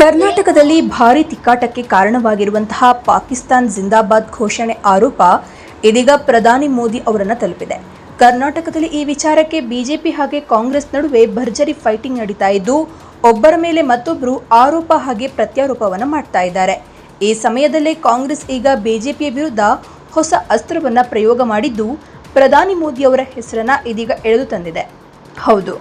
ಕರ್ನಾಟಕದಲ್ಲಿ ಭಾರಿ ತಿಕ್ಕಾಟಕ್ಕೆ ಕಾರಣವಾಗಿರುವಂತಹ ಪಾಕಿಸ್ತಾನ್ ಜಿಂದಾಬಾದ್ ಘೋಷಣೆ ಆರೋಪ ಇದೀಗ ಪ್ರಧಾನಿ ಮೋದಿ ಅವರನ್ನು ತಲುಪಿದೆ. ಕರ್ನಾಟಕದಲ್ಲಿ ಈ ವಿಚಾರಕ್ಕೆ ಬಿಜೆಪಿ ಹಾಗೆ ಕಾಂಗ್ರೆಸ್ ನಡುವೆ ಭರ್ಜರಿ ಫೈಟಿಂಗ್ ನಡೀತಾ ಇದ್ದು, ಒಬ್ಬರ ಮೇಲೆ ಮತ್ತೊಬ್ಬರು ಆರೋಪ ಹಾಗೆ ಪ್ರತ್ಯಾರೋಪವನ್ನು ಮಾಡ್ತಾ ಇದ್ದಾರೆ. ಈ ಸಮಯದಲ್ಲೇ ಕಾಂಗ್ರೆಸ್ ಈಗ ಬಿಜೆಪಿಯ ವಿರುದ್ಧ ಹೊಸ ಅಸ್ತ್ರವನ್ನು ಪ್ರಯೋಗ ಮಾಡಿದ್ದು ಪ್ರಧಾನಿ ಮೋದಿ ಅವರ ಹೆಸರನ್ನ ಇದೀಗ ಎಳೆದು ತಂದಿದೆ. ಹೌದು,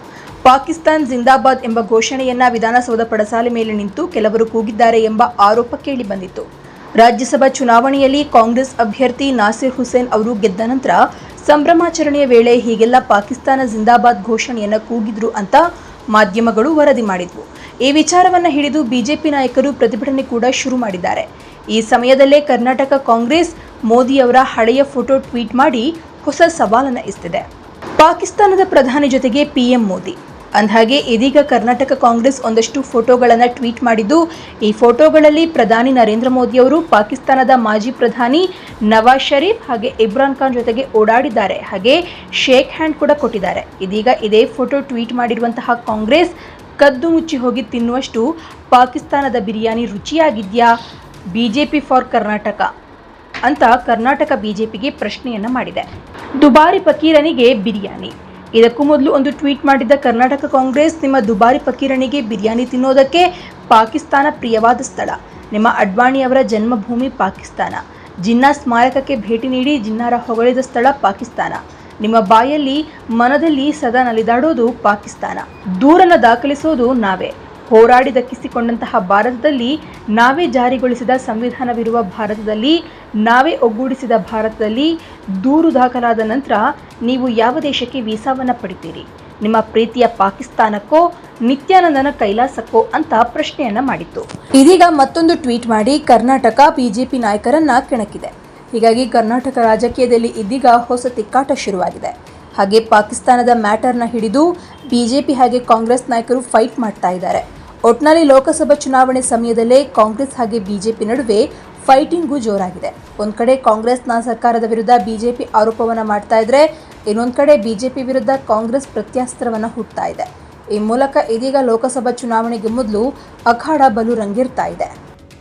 ಪಾಕಿಸ್ತಾನ್ ಜಿಂದಾಬಾದ್ ಎಂಬ ಘೋಷಣೆಯನ್ನ ವಿಧಾನಸೌಧ ಪಡಸಾಲೆ ಮೇಲೆ ನಿಂತು ಕೆಲವರು ಕೂಗಿದ್ದಾರೆ ಎಂಬ ಆರೋಪ ಕೇಳಿಬಂದಿತ್ತು ರಾಜ್ಯಸಭಾ ಚುನಾವಣೆಯಲ್ಲಿ ಕಾಂಗ್ರೆಸ್ ಅಭ್ಯರ್ಥಿ ನಾಸಿರ್ ಹುಸೇನ್ ಅವರು ಗೆದ್ದ ನಂತರ ಸಂಭ್ರಮಾಚರಣೆಯ ವೇಳೆ ಹೀಗೆಲ್ಲ ಪಾಕಿಸ್ತಾನ ಜಿಂದಾಬಾದ್ ಘೋಷಣೆಯನ್ನ ಕೂಗಿದ್ರು ಅಂತ ಮಾಧ್ಯಮಗಳು ವರದಿ ಮಾಡಿದ್ವು. ಈ ವಿಚಾರವನ್ನ ಹಿಡಿದು ಬಿಜೆಪಿ ನಾಯಕರು ಪ್ರತಿಭಟನೆ ಕೂಡ ಶುರು ಮಾಡಿದ್ದಾರೆ. ಈ ಸಮಯದಲ್ಲೇ ಕರ್ನಾಟಕ ಕಾಂಗ್ರೆಸ್ ಮೋದಿಯವರ ಹಳೆಯ ಫೋಟೋ ಟ್ವೀಟ್ ಮಾಡಿ ಹೊಸ ಸವಾಲನ್ನು ಇಸ್ತಿದೆ ಪಾಕಿಸ್ತಾನದ ಪ್ರಧಾನಿ ಜೊತೆಗೆ ಪಿಎಂ ಮೋದಿ. ಅಂದಹಾಗೆ ಇದೀಗ ಕರ್ನಾಟಕ ಕಾಂಗ್ರೆಸ್ ಒಂದಷ್ಟು ಫೋಟೋಗಳನ್ನು ಟ್ವೀಟ್ ಮಾಡಿದ್ದು, ಈ ಫೋಟೋಗಳಲ್ಲಿ ಪ್ರಧಾನಿ ನರೇಂದ್ರ ಮೋದಿ ಅವರು ಪಾಕಿಸ್ತಾನದ ಮಾಜಿ ಪ್ರಧಾನಿ ನವಾಜ್ ಷರೀಫ್ ಹಾಗೆ ಇಮ್ರಾನ್ ಖಾನ್ ಜೊತೆಗೆ ಓಡಾಡಿದ್ದಾರೆ. ಹಾಗೆ ಶೇಕ್ ಹ್ಯಾಂಡ್ ಕೂಡ ಕೊಟ್ಟಿದ್ದಾರೆ. ಇದೀಗ ಇದೇ ಫೋಟೋ ಟ್ವೀಟ್ ಮಾಡಿರುವಂತಹ ಕಾಂಗ್ರೆಸ್, ಕದ್ದು ಮುಚ್ಚಿ ಹೋಗಿ ತಿನ್ನುವಷ್ಟು ಪಾಕಿಸ್ತಾನದ ಬಿರಿಯಾನಿ ರುಚಿಯಾಗಿದೆಯಾ? BJP for Karnataka. ಅಂತ ಕರ್ನಾಟಕ ಬಿಜೆಪಿಗೆ ಪ್ರಶ್ನೆಯನ್ನ ಮಾಡಿದೆ. ದುಬಾರಿ ಫಕೀರನಿಗೆ ಬಿರಿಯಾನಿ. ಇದಕ್ಕೂ ಮೊದಲು ಒಂದು ಟ್ವೀಟ್ ಮಾಡಿದ್ದ ಕರ್ನಾಟಕ ಕಾಂಗ್ರೆಸ್, ನಿಮ್ಮ ದುಬಾರಿ ಫಕೀರನಿಗೆ ಬಿರಿಯಾನಿ ತಿನ್ನೋದಕ್ಕೆ ಪಾಕಿಸ್ತಾನ ಪ್ರಿಯವಾದ ಸ್ಥಳ. ನಿಮ್ಮ ಅಡ್ವಾಣಿ ಅವರ ಜನ್ಮಭೂಮಿ ಪಾಕಿಸ್ತಾನ. ಜಿನ್ನಾ ಸ್ಮಾರಕಕ್ಕೆ ಭೇಟಿ ನೀಡಿ ಜಿನ್ನಾರ ಹೊಗಳಿದ ಸ್ಥಳ ಪಾಕಿಸ್ತಾನ. ನಿಮ್ಮ ಬಾಯಲ್ಲಿ ಮನದಲ್ಲಿ ಸದಾ ನಲಿದಾಡೋದು ಪಾಕಿಸ್ತಾನ. ದೂರನ ದಾಖಲಿಸೋದು ನಾವೇ. ಹೋರಾಡಿ ದಕ್ಕಿಸಿಕೊಂಡಂತಹ ಭಾರತದಲ್ಲಿ ನಾವೇ ಜಾರಿಗೊಳಿಸಿದ ಸಂವಿಧಾನವಿರುವ ಭಾರತದಲ್ಲಿ, ನಾವೇ ಒಗ್ಗೂಡಿಸಿದ ಭಾರತದಲ್ಲಿ ದೂರು ದಾಖಲಾದ ನಂತರ ನೀವು ಯಾವ ದೇಶಕ್ಕೆ ವೀಸಾವನ್ನು ಪಡಿತೀರಿ? ನಿಮ್ಮ ಪ್ರೀತಿಯ ಪಾಕಿಸ್ತಾನಕ್ಕೋ, ನಿತ್ಯಾನಂದನ ಕೈಲಾಸಕ್ಕೋ ಅಂತ ಪ್ರಶ್ನೆಯನ್ನ ಮಾಡಿತ್ತು. ಇದೀಗ ಮತ್ತೊಂದು ಟ್ವೀಟ್ ಮಾಡಿ ಕರ್ನಾಟಕ ಬಿಜೆಪಿ ನಾಯಕರನ್ನ ಕೆಣಕಿದೆ. ಹೀಗಾಗಿ ಕರ್ನಾಟಕ ರಾಜಕೀಯದಲ್ಲಿ ಇದೀಗ ಹೊಸ ತಿಕ್ಕಾಟ ಶುರುವಾಗಿದೆ. ಹಾಗೆ ಪಾಕಿಸ್ತಾನದ ಮ್ಯಾಟರ್ನ ಹಿಡಿದು ಬಿಜೆಪಿ ಹಾಗೆ ಕಾಂಗ್ರೆಸ್ ನಾಯಕರು ಫೈಟ್ ಮಾಡ್ತಾ ಇದ್ದಾರೆ. ಒಟ್ನಲ್ಲಿ ಲೋಕಸಭಾ ಚುನಾವಣೆ ಸಮಯದಲ್ಲೇ ಕಾಂಗ್ರೆಸ್ ಹಾಗೆ ಬಿಜೆಪಿ ನಡುವೆ ಫೈಟಿಂಗು ಜೋರಾಗಿದೆ. ಒಂದ್ ಕಡೆ ಕಾಂಗ್ರೆಸ್ನ ಸರ್ಕಾರದ ವಿರುದ್ಧ ಬಿಜೆಪಿ ಆರೋಪವನ್ನ ಮಾಡ್ತಾ ಇದ್ರೆ, ಇನ್ನೊಂದ್ ಕಡೆ ಬಿಜೆಪಿ ವಿರುದ್ಧ ಕಾಂಗ್ರೆಸ್ ಪ್ರತ್ಯಾಸ್ತ್ರವನ್ನ ಹುಟ್ಟುತ್ತಾ ಇದೆ. ಈ ಮೂಲಕ ಇದೀಗ ಲೋಕಸಭಾ ಚುನಾವಣೆಗೆ ಮೊದಲು ಅಖಾಡ ಬಲು ರಂಗಿರ್ತಾ ಇದೆ.